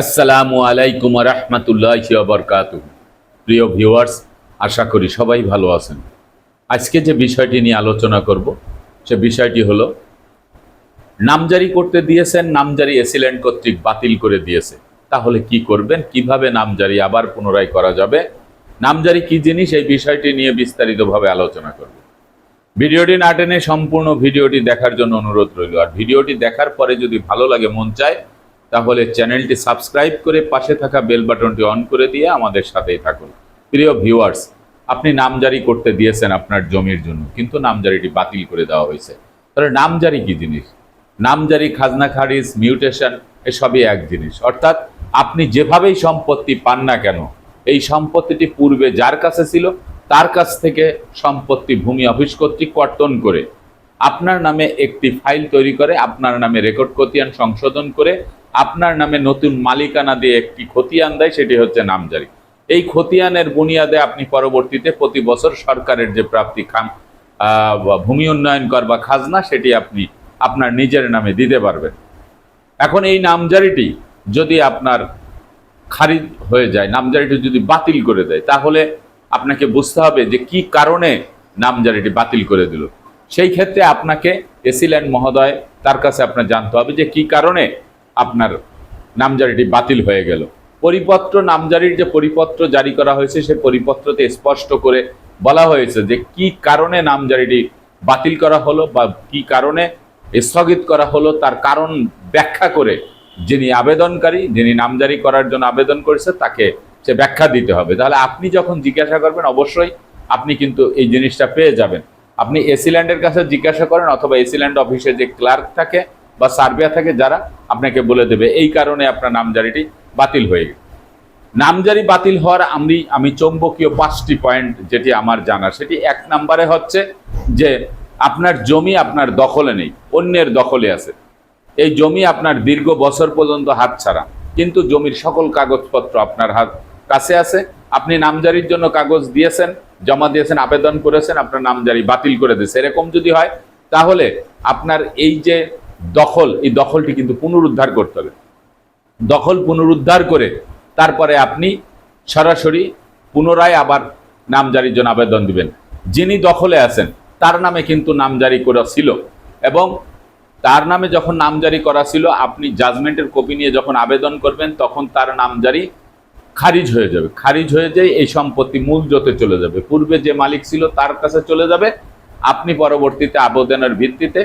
আসসালামু আলাইকুম রহমতুল্লাহ বরকাত প্রিয় ভিউয়ার্স, আশা করি সবাই ভালো আছেন। আজকে যে বিষয়টি নিয়ে আলোচনা করব, সে বিষয়টি হলো, নামজারি করতে দিয়েছেন, নামজারি এসিল্যান্ড কর্তৃক বাতিল করে দিয়েছে। তাহলে কি করবেন? কীভাবে নামজারি আবার পুনরায় করা যাবে? নামজারি কি জিনিস? এই বিষয়টি নিয়ে বিস্তারিতভাবে আলোচনা করব। ভিডিওটি না টেনে সম্পূর্ণ ভিডিওটি দেখার জন্য অনুরোধ রইল। আর ভিডিওটি দেখার পরে যদি ভালো লাগে, মন চায় তাহলে চ্যানেলটি সাবস্ক্রাইব করে পাশে থাকা বেল বাটনটি অন করে দিয়ে আমাদের সাথেই থাকুন। প্রিয় ভিউয়ার্স, আপনি নামজারি করতে দিয়েছেন আপনার জমির জন্য, কিন্তু নামজারিটি বাতিল করে দেওয়া হয়েছে। তাহলে নামজারি কি জিনিস? নামজারি, খাজনা খারিজ, মিউটেশন, এসবই এক জিনিস। অর্থাৎ আপনি যেভাবেই সম্পত্তি পান না কেন, এই সম্পত্তিটি পূর্বে যার কাছে ছিল, তার কাছ থেকে সম্পত্তি ভূমি অফিস কর্তৃক কর্তন করে, আপনার নামে একটি ফাইল তৈরি করে, আপনার নামে রেকর্ড খতিয়ান সংশোধন করে আপনার নামে নতুন মালিকানা দিয়ে একটি খতিয়ান দেয় সেটি হচ্ছে নামজারি। এই খতিয়ানের বুনিয়াদে আপনি পরবর্তীতে প্রতি বছর সরকারের যে প্রাপ্তি খাম ভূমি উন্নয়ন কর বা খাজনা সেটি আপনি আপনার নিজের নামে দিতে পারবেন। এখন এই নামজারিটি যদি আপনার খারিজ হয়ে যায়, নামজারিটি যদি বাতিল করে দেয়, তাহলে আপনাকে বুঝতে হবে যে কি কারণে নামজারিটি বাতিল করে দিল। সেই ক্ষেত্রে আপনাকে এসিল্যান্ড মহোদয়, তার কাছে আপনার জানতে হবে যে কি কারণে আপনার নামজারিটি বাতিল হয়ে গেল। পরিপত্র, নামজারির যে পরিপত্র জারি করা হয়েছে, সে পরিপত্রতে স্পষ্ট করে বলা হয়েছে যে কি কারণে নামজারিটি বাতিল করা হলো বা কি কারণে স্থগিত করা হলো, তার কারণ ব্যাখ্যা করে যিনি আবেদনকারী, যিনি নামজারি করার জন্য আবেদন করেছে, তাকে সে ব্যাখ্যা দিতে হবে। তাহলে আপনি যখন জিজ্ঞাসা করবেন, অবশ্যই আপনি কিন্তু এই জিনিসটা পেয়ে যাবেন। আপনি এসিল্যান্ডের কাছে জিজ্ঞাসা করেন অথবা এসিল্যান্ড অফিসে যে ক্লার্ক থাকে বা সার্ভে থেকে যারা আপনাকে বলে দেবে, এই কারণে আপনার নামজারিটি বাতিল হয়ে গেছে। নামজারি বাতিল হওয়ার আমি আমি চৌম্বকীয় পাঁচটি পয়েন্ট যেটি আমার জানা সেটি এক নম্বরে হচ্ছে যে আপনার জমি আপনার দখলে নেই, অন্যের দখলে আছে। এই জমি আপনার দীর্ঘ বছর পর্যন্ত হাত ছাড়া কিন্তু জমির সকল কাগজপত্র আপনার হাত কাছে আছে। আপনি নামজারির জন্য কাগজ দিয়েছেন, জমা দিয়েছেন, আবেদন করেছেন, আপনার নামজারি বাতিল করে দিয়েছে। এরকম যদি হয়, তাহলে আপনার এই যে দখল, এই দখলটি কিন্তু পুনরুদ্ধার করতে হবে। দখল পুনরুদ্ধার করে তারপরে আপনি সরাসরি পুনরায় আবার নামজারির জন্য আবেদন দিবেন। যিনি দখলে আছেন, তার নামে কিন্তু নামজারি করা ছিল এবং তার নামে যখন নামজারি করা ছিল, আপনি জাজমেন্টের কপি নিয়ে যখন আবেদন করবেন, তখন তার নামজারি খারিজ হয়ে যাবে। খারিজ হয়ে যায় এই সম্পত্তি মূল জোতে চলে যাবে। পূর্বে যে মালিক ছিল, তার কাছে চলে যাবে। আপনি পরবর্তীতে আবেদনের ভিত্তিতে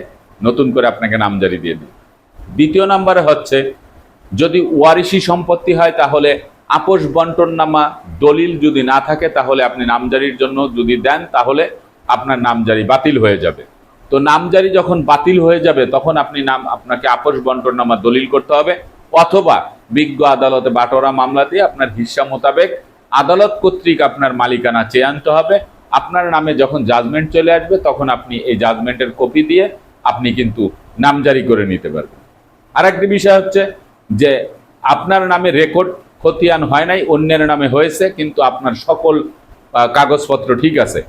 নতুন করে আপনাকে নামজারি দিয়ে দিন দ্বিতীয় নাম্বারে হচ্ছে, যদি ওয়ারিশি সম্পত্তি হয় তাহলে আপোষ বন্টন নামা দলিল যদি না থাকে তাহলে আপনি নামজারির জন্য যদি দেন তাহলে আপনার নামজারি বাতিল হয়ে যাবে। তো নামজারি যখন বাতিল হয়ে যাবে তখন আপনি নাম, আপনাকে আপোষ বন্টন নামা দলিল করতে হবে অথবা বিজ্ঞ আদালতে বাটোরা মামলা দিয়ে আপনার হিস্সা মোতাবেক আদালত কর্তৃক আপনার মালিকানা চেয়ে আনতে হবে। আপনার নামে যখন জাজমেন্ট চলে আসবে তখন আপনি এই জাজমেন্টের কপি দিয়ে আপনি কিন্তু নাম জারি করে নিতে পারবেন। আরেকটি বিষয় হচ্ছে যে আপনার নামে রেকর্ড খতিয়ান হয় নাই, অন্যের নামে হয়েছে, কিন্তু আপনার সকল কাগজপত্র ঠিক আছে।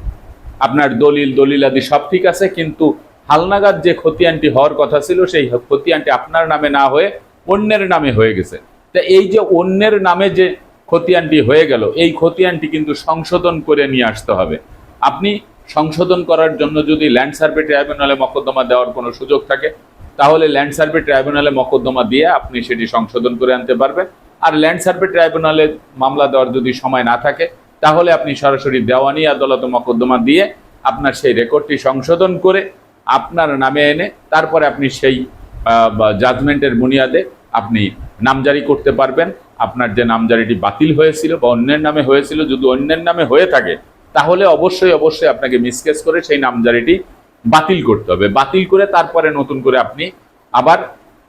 আপনার দলিল, দলিলাদি সব ঠিক আছে, কিন্তু হালনাগাদ যে খতিয়ানটি হওয়ার কথা ছিল, সেই খতিয়ানটি আপনার নামে না হয়ে অন্যের নামে হয়ে গেছে। তা এই যে অন্যের নামে যে খতিয়ানটি হয়ে গেল, এই খতিয়ানটি কিন্তু সংশোধন করে নিয়ে আসতে হবে। আপনি সংশোধন করার জন্য যদি ল্যান্ড সার্ভে ট্রাইব্যুনালে মকদ্দমা দেওয়ার কোনো সুযোগ থাকে, তাহলে ল্যান্ড সার্ভে ট্রাইব্যুনালে মকদ্দমা দিয়ে আপনি সেটি সংশোধন করে আনতে পারবেন। আর ল্যান্ড সার্ভে ট্রাইব্যুনালে মামলা দেওয়ার যদি সময় না থাকে, তাহলে আপনি সরাসরি দেওয়ানি আদালত মকদ্দমা দিয়ে আপনার সেই রেকর্ডটি সংশোধন করে আপনার নামে এনে তারপরে আপনি সেই জাজমেন্টের বুনিয়াদে আপনি নামজারি করতে পারবেন। আপনার যে নামজারিটি বাতিল হয়েছিল বা অন্যের নামে হয়েছিল, যদি অন্যের নামে হয়ে থাকে তাহলে অবশ্যই অবশ্যই আপনাকে মিসকেস করে সেই নামজারিটি বাতিল করতে হবে। বাতিল করে তারপরে নতুন করে আপনি আবার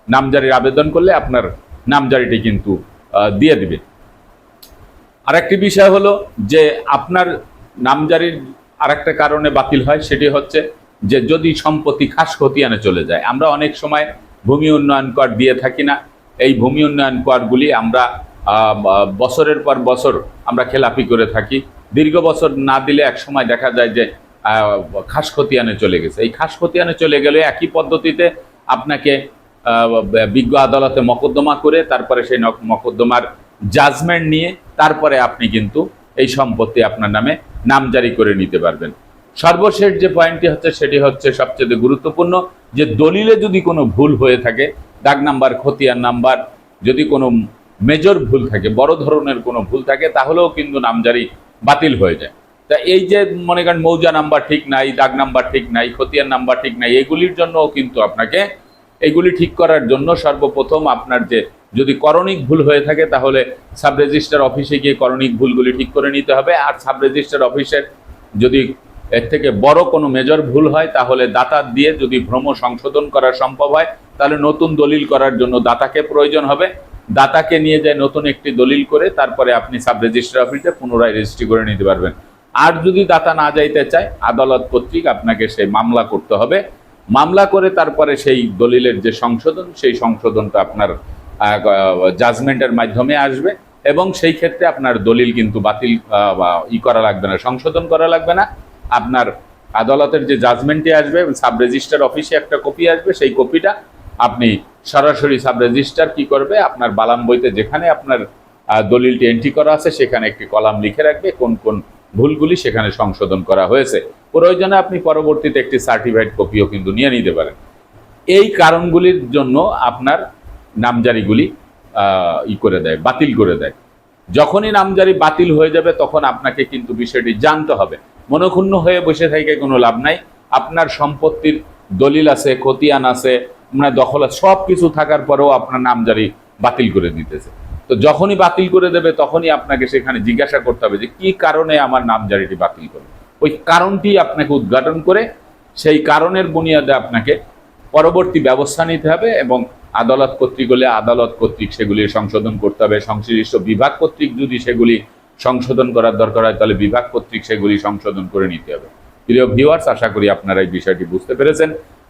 নামজারির আবেদন করলে আপনার নামজারিটি কিন্তু দিয়ে দিবে। আরেকটি বিষয় হলো যে আপনার নামজারির আরেকটা কারণে বাতিল হয়, সেটি হচ্ছে যে যদি সম্পত্তি খাস খতিয়ানে চলে যায়, আমরা অনেক সময় ভূমি উন্নয়ন কর দিয়ে থাকি না। এই ভূমি উন্নয়ন করগুলি আমরা বছরের পর বছর আমরা খেলাপি করে থাকি। দীর্ঘ বছর না দিলে এক সময় দেখা যায় যে খাস খতিয়ানে চলে গেছে। এই খাস খতিয়ানে চলে গেলে একই পদ্ধতিতে আপনাকে বিজ্ঞ আদালতে মকদ্দমা করে, তারপরে সেই মকদ্দমার জাজমেন্ট নিয়ে, তারপরে আপনি কিন্তু এই সম্পত্তি আপনার নামে নামজারি করে নিতে পারবেন। সর্বশেষ যে পয়েন্টটি হচ্ছে, সেটি হচ্ছে সবচেয়ে গুরুত্বপূর্ণ যে দলিলে যদি কোনো ভুল হয়ে থাকে, দাগ নাম্বার, খতিয়ান নাম্বার, যদি কোনো মেজর ভুল থাকে, বড় ধরনের কোনো ভুল থাকে, তাহলেও কিন্তু নামজারি বাতিল হয়ে যায়। তা এই যে মনে করেন মৌজা নাম্বার ঠিক নাই, দাগ নাম্বার ঠিক নাই, খতিয়ান নাম্বার ঠিক নাই, এগুলির জন্যও কিন্তু আপনাকে এগুলি ঠিক করার জন্য সর্বপ্রথম আপনার যে যদি করণিক ভুল হয়ে থাকে, তাহলে সাব রেজিস্টার অফিসে গিয়ে করণিক ভুলগুলি ঠিক করে নিতে হবে। আর সাব রেজিস্টার অফিসের যদি এর থেকে বড় কোনো মেজর ভুল হয়, তাহলে দাতা দিয়ে যদি ভ্রম সংশোধন করা সম্ভব হয়, তাহলে নতুন দলিল করার জন্য দাতাকে প্রয়োজন হবে। দাতাকে নিয়ে যায় নতুন একটি দলিল করে, তারপরে আপনি সাব রেজিস্টার অফিসে পুনরায় রেজিস্ট্রি করে নিতে পারবেন। আর যদি দাতা না যাইতে চায়, আদালত কর্তৃক আপনাকে সেই মামলা করতে হবে। মামলা করে তারপরে সেই দলিলের যে সংশোধন, সেই সংশোধনটা আপনার জাজমেন্টের মাধ্যমে আসবে এবং সেই ক্ষেত্রে আপনার দলিল কিন্তু বাতিল ই করা লাগবে না, সংশোধন করা লাগবে না। আপনার আদালতের যে জাজমেন্টে আসবে সাব রেজিস্টার অফিসে একটা কপি আসবে, সেই কপিটা আপনি সরাসরি সাব রেজিস্টার কি করবে? আপনার বালাম বইতে যেখানে আপনার দলিলটি এন্ট্রি করা আছে, সেখানে একটি কলাম লিখে রাখবে, কোন কোন ভুলগুলি সেখানে সংশোধন করা হয়েছে। প্রয়োজনে আপনি পরবর্তীতে একটি সার্টিফাইড কপিও কিন্তু নিয়ে নিতে পারেন। এই কারণগুলির জন্য আপনার নামজারিগুলি ই করে দেয়, বাতিল করে দেয়। যখনই নামজারি বাতিল হয়ে যাবে, তখন আপনাকে কিন্তু বিষয়টি জানতে হবে। মনক্ষুণ্ণ হয়ে বসে থেকে কোনো লাভ নাই। আপনার সম্পত্তির দলিল আছে, খতিয়ান আছে মানে দখল সব কিছু থাকার পরেও আপনার নামজারি বাতিল করে দিতেছে। তো যখনই বাতিল করে দেবে, তখনই আপনাকে সেখানে জিজ্ঞাসা করতে হবে যে, কি কারণে আমার নামজারিটি বাতিল করবে ওই কারণটি আপনাকে উদ্ঘাটন করে, সেই কারণের বুনিয়াদে আপনাকে পরবর্তী ব্যবস্থা নিতে হবে এবং আদালত কর্তৃক হলে আদালত কর্তৃক সেগুলি সংশোধন করতে হবে। সংশ্লিষ্ট বিভাগ কর্তৃক যদি সেগুলি সংশোধন করার দরকার হয়, তাহলে বিভাগ কর্তৃক সেগুলি সংশোধন করে নিতে হবে। প্রিয় ভিউয়ার্স, আশা করি আপনারা এই বিষয়টি বুঝতে পেরেছেন।